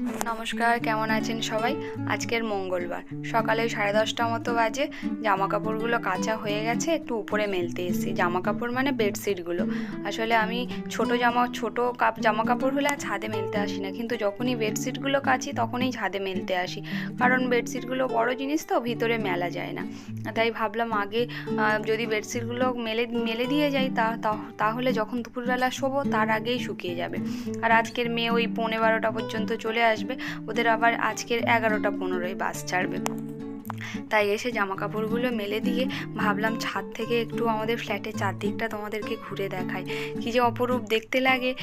নমস্কার, কেমন আছেন সবাই? আজকের মঙ্গলবার। সকালে সাড়ে দশটা মতো বাজে জামা কাপড়গুলো কাঁচা হয়ে গেছে, একটু উপরে মেলতে এসেছি। জামা কাপড় মানে বেডশিটগুলো। আসলে আমি ছোট জামা, ছোট কাপ জামা কাপড় হলে আর ছাদে মেলতে আসি না। কিন্তু যখনই বেডশিটগুলো কাচি, তখনই ছাদে মেলতে আসি। কারণ বেডশিটগুলো বড় জিনিস তো, ভিতরে মেলা যায় না। তাই ভাবলাম আগে যদি বেডশিটগুলো মেলে মেলে দিয়ে যাই তা, তাহলে যখন দুপুরবেলা শোবো, তার আগেই শুকিয়ে যাবে। আর আজকের মেয়ে ওই পৌনে বারোটা পর্যন্ত চলে আসবে, ওদের আবার আজকের এগারোটা পনেরোই বাস ছাড়বে। তাই এসে জামা কাপড়গুলো মেলে দিয়ে ভাবলাম ছাদ থেকে একটু আমাদের ফ্ল্যাটের চারদিকটা তোমাদেরকে ঘুরে দেখাই। কি যে অপরূপ দেখতে লাগে।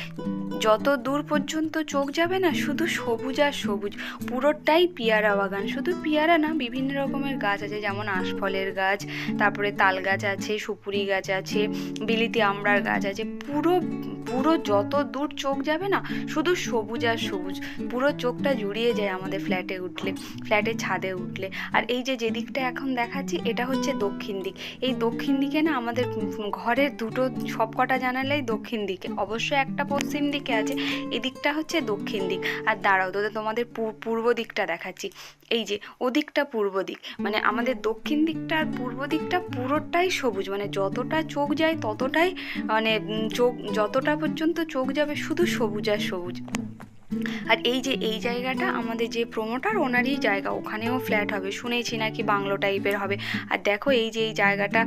যত দূর পর্যন্ত চোখ যাবে না, শুধু সবুজ আর সবুজ, পুরোটাই পেয়ারা বাগান। শুধু পেয়ারা না, বিভিন্ন রকমের গাছ আছে, যেমন আশফলের গাছ, তারপরে তাল গাছ আছে, সুপুরি গাছ আছে, বিলিতি আমড়ার গাছ আছে, পুরো পুরো যত দূর চোখ যাবে না, শুধু সবুজ আর সবুজ। পুরো চোখটা জুড়িয়ে যায় আমাদের ফ্ল্যাটে উঠলে ফ্ল্যাটের ছাদে উঠলে। আর এই যে যেদিকটা এখন দেখাচ্ছি, এটা হচ্ছে দক্ষিণ দিক। এই দক্ষিণ দিকে না আমাদের ঘরের দুটো সবকটা জানালাই দক্ষিণ দিকে। অবশ্যই একটা পশ্চিম দিকে আছে, এদিকটা হচ্ছে দক্ষিণ দিক। আর দাঁড়াও তোদের তোমাদের পূর্ব দিকটা দেখাচ্ছি। এই যে, ওদিকটা পূর্ব দিক। মানে আমাদের দক্ষিণ দিকটা আর পূর্ব দিকটা পুরোটাই সবুজ। মানে যতটা চোখ যায় ততটাই মানে চোখ, যতটা পর্যন্ত চোখ যাবে শুধু সবুজ আর সবুজ। আর এই যে, এই জায়গাটা আমাদের যে প্রমোটার ওনারই জায়গা। ওখানেও ফ্ল্যাট হবে। শুনেছি নাকি বাংলো টাইপের হবে। আর দেখো এই যে, এই জায়গাটা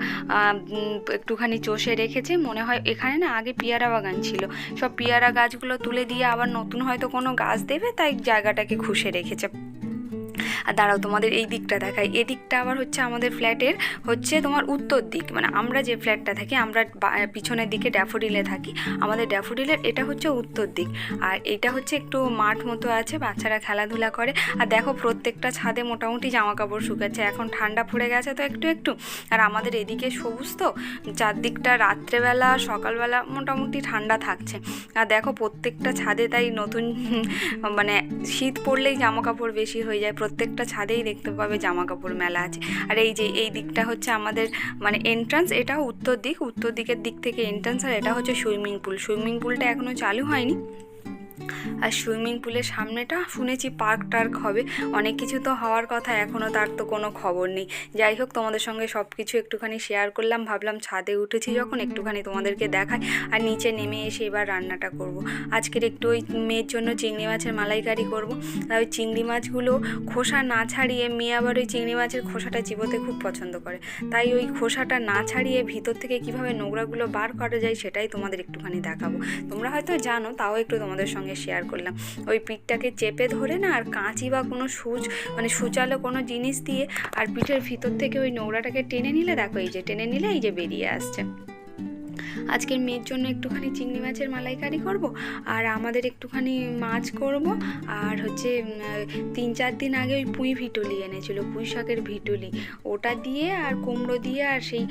একটুখানি চষে রেখেছে। মনে হয় এখানে না আগে পেয়ারা বাগান ছিল। সব পেয়ারা গাছগুলো তুলে দিয়ে আবার নতুন হয়তো কোনো গাছ দেবে, তাই জায়গাটাকে খুশে রেখেছে। আর দাঁড়াও, তোমাদের এই দিকটা দেখাই। এদিকটা আবার হচ্ছে আমাদের ফ্ল্যাটের হচ্ছে তোমার উত্তর দিক। মানে আমরা যে ফ্ল্যাটটা থাকি, আমরা পিছনের দিকে ড্যাফোডিলে থাকি। আমাদের ড্যাফোডিলের এটা হচ্ছে উত্তর দিক। আর এটা হচ্ছে একটু মাঠ মতো আছে, বাচ্চারা খেলাধুলা করে। আর দেখো প্রত্যেকটা ছাদে মোটামুটি জামা কাপড় শুকাচ্ছে। এখন ঠান্ডা পড়ে গেছে তো একটু একটু। আর আমাদের এদিকে সবুজ তো, চারদিকটা রাত্রেবেলা, সকালবেলা মোটামুটি ঠান্ডা থাকছে। আর দেখো প্রত্যেকটা ছাদে তাই নতুন মানে শীত পড়লেই জামা কাপড় বেশি হয়ে যায়। প্রত্যেকটা ছাদেই দেখতে পাবে জামা কাপড় মেলা আছে। আর এই যে, এই দিকটা হচ্ছে আমাদের মানে এন্ট্রান্স এটা উত্তর দিক। উত্তর দিকের দিক থেকে এন্ট্রান্স আর এটা হচ্ছে সুইমিং পুল। সুইমিং পুলটা এখনও চালু হয়নি। আর সুইমিং পুলের সামনেটা শুনেছি পার্ক টার্ক হবে। অনেক কিছু তো হওয়ার কথা এখনও তার তো কোনো খবর নেই। যাই হোক, তোমাদের সঙ্গে সব কিছু একটুখানি শেয়ার করলাম, ভাবলাম ছাদে উঠেছি যখন একটুখানি তোমাদেরকে দেখাই আর নিচে নেমে এসে এবার রান্নাটা করব। আজকের একটু ওই মেয়ের জন্য চিংড়ি মাছের মালাইকারি করব। আর ওই চিংড়ি মাছগুলো খোসা না ছাড়িয়ে, মেয়ে আবার ওই চিংড়ি মাছের খোসাটা চিবোতে খুব পছন্দ করে। তাই ওই খোসাটা না ছাড়িয়ে ভিতর থেকে কীভাবে নোংরাগুলো বার করা যায় সেটাই তোমাদের একটুখানি দেখাবো। তোমরা হয়তো জানো, তাও একটু তোমাদের সঙ্গে শেয়ার করলাম। ওই পিঠটাকে চেপে ধরে না আর কাঁচি বা কোনো সুচ মানে সুচালো কোনো জিনিস দিয়ে আর পিঠের ভিতর থেকে ওই নোংরাটাকে টেনে নিলে, দেখো এই যে টেনে নিলে এই যে বেরিয়ে আসছে। আজকের মেয়ের জন্য একটুখানি চিংড়ি মাছের মালাইকারি করব, আর আমাদের একটুখানি মাছ করব, আর হচ্ছে তিন চার দিন আগে ওই পুঁই ভিটুলি এনেছিল, পুঁই শাকের ভিটুলি। ওটা দিয়ে আর কুমড়ো দিয়ে আর সেই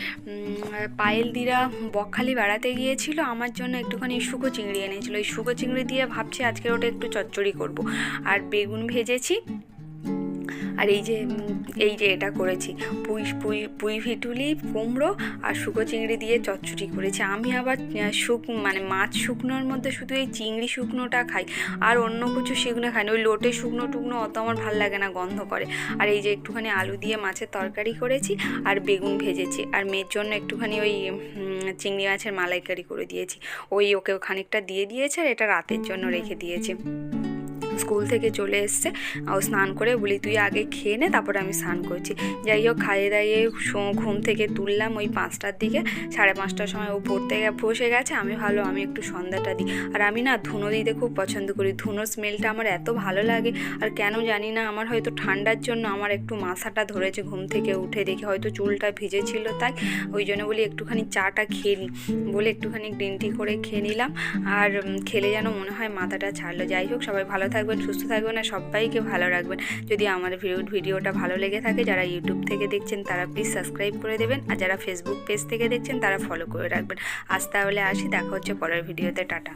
পায়েল দিরা বকখালি বেড়াতে গিয়েছিল, আমার জন্য একটুখানি শুকো চিংড়ি এনেছিল। ওই শুকো চিংড়ি দিয়ে ভাবছি আজকে ওটা একটু চচ্চড়ি করব। আর বেগুন ভেজেছি আর এই যে এই যে এটা করেছি। পুঁই পুঁই পুঁই ভিটুলি, কুমড়ো আর শুকো চিংড়ি দিয়ে চচ্চড়ি করেছি। আমি আবার শুক মানে মাছ শুকনোর মধ্যে শুধু এই চিংড়ি শুকনোটা খাই। আর অন্য কিছু শুকনো খাই না। ওই লোটে শুকনো টুকনো অত আমার ভালো লাগে না গন্ধ করে। আর এই যে একটুখানি আলু দিয়ে মাছের তরকারি করেছি আর বেগুন ভেজেছি। আর মেয়ের জন্য একটুখানি ওই চিংড়ি মাছের মালাইকারি করে দিয়েছি। ওই ওকে খানিকটা দিয়ে দিয়েছে আর এটা রাতের জন্য রেখে দিয়েছি। স্কুল থেকে চলে এসছে। ও স্নান করে বলি, তুই আগে খেয়ে নে, তারপরে আমি স্নান করছি। যাই হোক, খাইয়ে দাইয়ে ঘুম থেকে তুললাম ওই পাঁচটার দিকে। সাড়ে পাঁচটার সময় ও পড়তে বসে গেছে। আমি ভালো, আমি একটু সন্ধ্যাটা দিই। আর আমি না ধুনো দিতে খুব পছন্দ করি। ধুনোর স্মেলটা আমার এত ভালো লাগে। আর কেন জানি না, আমার হয়তো ঠান্ডার জন্য আমার একটু মাথাটা ধরেছে ঘুম থেকে উঠে দেখে। হয়তো চুলটা ভিজেছিল তাই। ওই জন্য বলি, একটুখানি চাটা খেয়ে নিই বলে একটুখানি গ্রিন টি করে খেয়ে নিলাম। আর খেলে যেন মনে হয় মাথাটা ছাড়লো। যাই হোক, সবাই ভালো থাকবেন, সুস্থ থাকবেন আর সবাইকে ভালো রাখবেন। যদি আমার ভিডিও, ভিডিওটা ভালো লেগে থাকে, যারা ইউটিউব থেকে দেখছেন, তারা প্লিজ সাবস্ক্রাইব করে দেবেন। আর যারা ফেসবুক পেজ থেকে দেখছেন, তারা ফলো করে রাখবেন। আজ তাহলে আসি, দেখা হচ্ছে পরের ভিডিওতে, টাটা।